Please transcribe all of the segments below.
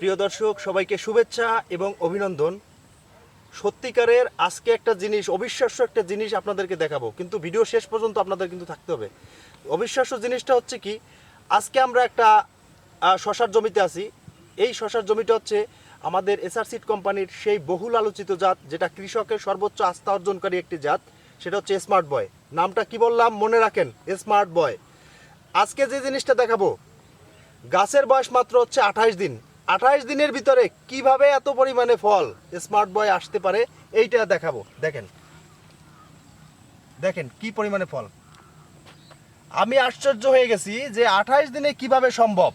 প্রিয় দর্শক, সবাইকে শুভেচ্ছা এবং অভিনন্দন। সত্যিকারের আজকে একটা জিনিস, অবিশ্বাস্য একটা জিনিস আপনাদেরকে দেখাবো। কিন্তু ভিডিও শেষ পর্যন্ত আপনাদের কিন্তু থাকতে হবে। অবিশ্বাস্য জিনিসটা হচ্ছে কি, আজকে আমরা একটা শশার জমিতে আছি। এই শশার জমিটা হচ্ছে আমাদের এসআর সিড কোম্পানির সেই বহুল আলোচিত জাত, যেটা কৃষকের সর্বোচ্চ আস্থা অর্জনকারী একটি জাত। সেটা হচ্ছে স্মার্ট বয়। নামটা কি বললাম? মনে রাখেন, স্মার্ট বয়। আজকে যে জিনিসটা দেখাবো, গাছের বয়স মাত্র হচ্ছে আঠাশ দিন। আঠাশ দিনের ভিতরে কীভাবে এত পরিমাণে ফল স্মার্ট বয় আসতে পারে, এইটা দেখাবো। দেখেন। দেখেন কি পরিমাণে ফল। আমি আশ্চর্য হয়ে গেছি যে আঠাশ দিনে কীভাবে সম্ভব।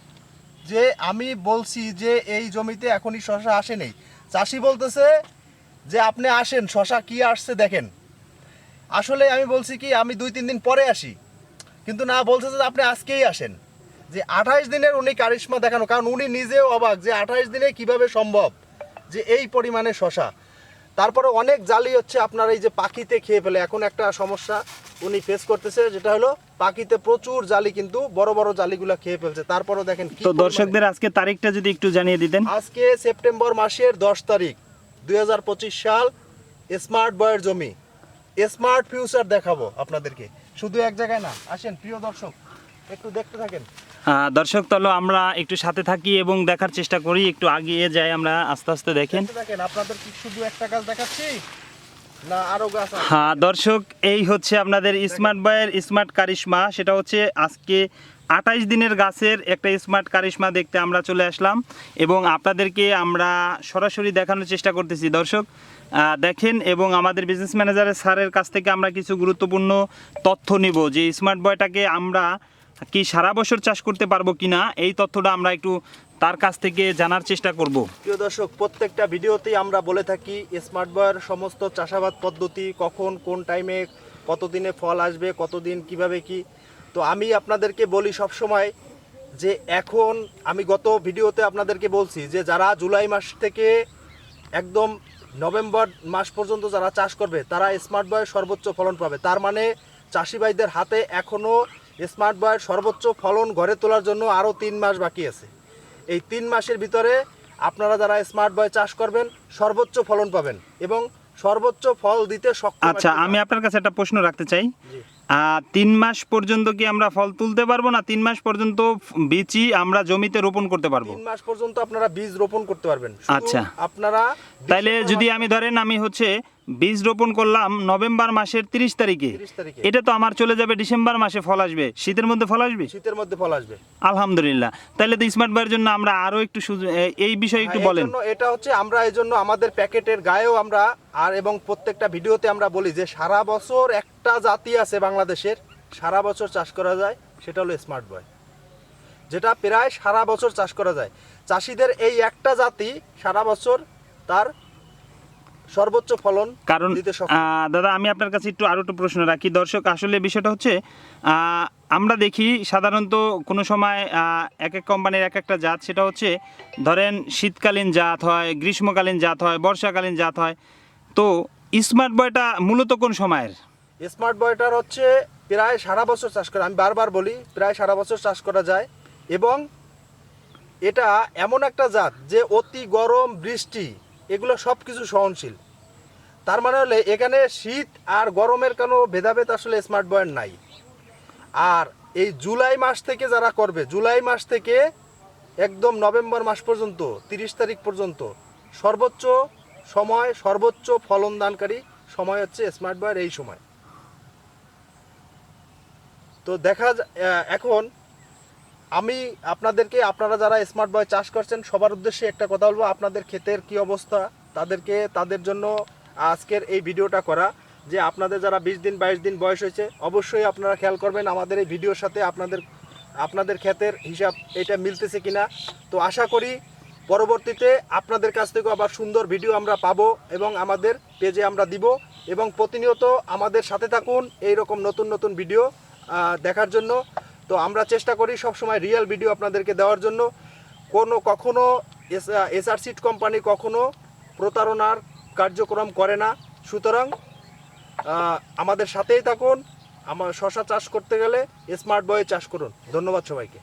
যে আমি বলছি যে এই জমিতে এখনই শশা আসেনি চাষি বলতেছে যে আপনি আসেন, শশা কি আসছে দেখেন। আসলে আমি বলছি কি, আমি দুই তিন দিন পরে আসি। কিন্তু না, বলছে যে আপনি আজকেই আসেন। যে আঠাশ দিনের উনি কারিশ্মা দেখানো কারণ উনি নিজেও অবাক যে আঠাশ দিনে কীভাবে সম্ভব যে এই পরিমাণে শশা। তারপরে অনেক জালি হচ্ছে আপনার এই যে পাখিতে খেয়ে ফেলে। এখন একটা সমস্যা উনি ফেস করতেছে যেটা হলো পাখিতে প্রচুর জালি কিন্তু বড় বড় জালিগুলা খেয়ে ফেলছে। তারপরও দেখেন তো দর্শকদের আজকে তারিখটা যদি একটু জানিয়ে দিতেন। আজকে সেপ্টেম্বর মাসের দশ তারিখ দুই হাজার পঁচিশ সাল স্মার্ট বয়ের জমি। স্মার্ট ফিউচার দেখাবো আপনাদেরকে। শুধু এক জায়গায় না আসেন প্রিয় দর্শক একটু দেখতে থাকেন। দর্শক তাহলে আমরা একটু সাথে থাকি এবং দেখার চেষ্টা করি একটু আগিয়ে যাই আমরা আস্তে আস্তে দেখেন। দেখতে আপনাদের কি শুধু একটা গাছ দেখাচ্ছি? হ্যাঁ দর্শক এই হচ্ছে আপনাদের স্মার্ট বয়ের স্মার্ট কারিশমা সেটা হচ্ছে আজকে আঠাইশ দিনের গাছের একটা স্মার্ট কারিশমা দেখতে আমরা চলে আসলাম এবং আপনাদেরকে আমরা সরাসরি দেখানোর চেষ্টা করতেছি। দর্শক দেখেন এবং আমাদের বিজনেস ম্যানেজারের স্যারের কাছ থেকে আমরা কিছু গুরুত্বপূর্ণ তথ্য নিব যে স্মার্ট বয়টাকে আমরা কি সারা বছর চাষ করতে পারব কিনা, এই তথ্যটা আমরা একটু তার কাছ থেকে জানার চেষ্টা করব। প্রিয় দর্শক, প্রত্যেকটা ভিডিওতেই আমরা বলে থাকি স্মার্ট বয়ের সমস্ত চাষাবাদ পদ্ধতি, কখন, কোন টাইমে কতদিনে ফল আসবে, কতদিন, কীভাবে কি। তো আমি আপনাদেরকে বলি সব সময় যে এখন আমি গত ভিডিওতে আপনাদেরকে বলছি যে যারা জুলাই মাস থেকে একদম নভেম্বর মাস পর্যন্ত যারা চাষ করবে, তারা স্মার্ট বয়ের সর্বোচ্চ ফলন পাবে। তার মানে চাষি ভাইদের হাতে এখনও স্মার্ট বয়ের সর্বোচ্চ ফলন ঘরে তোলার জন্য আরও তিন মাস বাকি আছে। এই তিন মাসের ভিতরে আপনারা যারা স্মার্ট বয় চাষ করবেন সর্বোচ্চ ফলন পাবেন এবং সর্বোচ্চ ফল দিতে সক্ষম আচ্ছা আমি আপনার কাছে একটা প্রশ্ন রাখতে চাই। তিন মাস পর্যন্ত কি আমরা ফল তুলতে পারব না তিন মাস পর্যন্ত বীজই আমরা জমিতে রোপণ করতে পারব? তিন মাস পর্যন্ত আপনারা বীজ রোপণ করতে পারবেন। আচ্ছা। আপনারা তাহলে যদি আমি ধরেন আমি হচ্ছে বীজ রোপণ করলাম নভেম্বর মাসের তিরিশ তারিখে। 30 তারিখে। এটা তো আমার চলে যাবে ডিসেম্বর মাসে ফল আসবে। শীতের মধ্যে ফল আসবে? শীতের মধ্যে ফল আসবে। আলহামদুলিল্লাহ। তাহলে তো স্মার্ট বয়ের জন্য আমরা আরও একটু এই বিষয়ে একটু হ্যাঁ, বলেন। এটা হচ্ছে আমরা এই জন্য আমাদের প্যাকেটের গায়েও আমরা আর এবং প্রত্যেকটা ভিডিওতে আমরা বলি যে সারা বছর একটা জাতি আছে বাংলাদেশের সারা বছর চাষ করা যায় সেটা হলো স্মার্ট বয় যেটা প্রায় সারা বছর চাষ করা যায়। চাষিদের এই একটা জাতি সারা বছর তার সর্বোচ্চ ফলন কারণ দাদা আমি আপনার কাছে একটু আরও একটু প্রশ্ন রাখি। দর্শক আসলে বিষয়টা হচ্ছে আমরা দেখি সাধারণত কোনো সময় এক এক কোম্পানির এক একটা জাত। সেটা হচ্ছে ধরেন শীতকালীন জাত হয় গ্রীষ্মকালীন জাত হয় বর্ষাকালীন জাত হয়। তো স্মার্ট বয়টা মূলত কোন সময়ের? স্মার্ট বয়টার হচ্ছে প্রায় সারা বছর চাষ করা আমি বারবার বলি প্রায় সারা বছর চাষ করা যায়। এবং এটা এমন একটা জাত যে অতি গরম বৃষ্টি এগুলো সব কিছু সহনশীল। তার মানে হলে এখানে শীত আর গরমের কোনো ভেদাভেদ আসলে স্মার্ট বয়ের নাই। আর এই জুলাই মাস থেকে যারা করবে, জুলাই মাস থেকে একদম নভেম্বর মাস পর্যন্ত, তিরিশ তারিখ পর্যন্ত সর্বোচ্চ সময়, সর্বোচ্চ ফলন দানকারী সময় হচ্ছে স্মার্ট বয়ের এই সময়। তো দেখা এখন আমি আপনাদেরকে, আপনারা যারা স্মার্ট বয় চাষ করছেন, সবার উদ্দেশ্যে একটা কথা বলব। আপনাদের ক্ষেতের কি অবস্থা? তাদেরকে, তাদের জন্য আজকের এই ভিডিওটা করা। যে আপনাদের যারা বিশ দিন, বাইশ দিন বয়স হয়েছে, অবশ্যই আপনারা খেয়াল করবেন, আমাদের এই ভিডিওর সাথে আপনাদের আপনাদের ক্ষেতের হিসাব এটা মিলতেছে কিনা। তো আশা করি পরবর্তীতে আপনাদের কাছ থেকেও আবার সুন্দর ভিডিও আমরা পাবো এবং আমাদের পেজে আমরা দিব। এবং প্রতিনিয়ত আমাদের সাথে থাকুন এই রকম নতুন নতুন ভিডিও দেখার জন্য। তো আমরা চেষ্টা করি সবসময় রিয়েল ভিডিও আপনাদেরকে দেওয়ার জন্য। কোনো কখনো এসআর সিট কোম্পানি কখনো প্রতারণার কার্যক্রম করে না। সুতরাং আমাদের সাথেই থাকুন। আমার শশা চাষ করতে গেলে স্মার্ট বয়ে চাষ করুন। ধন্যবাদ সবাইকে।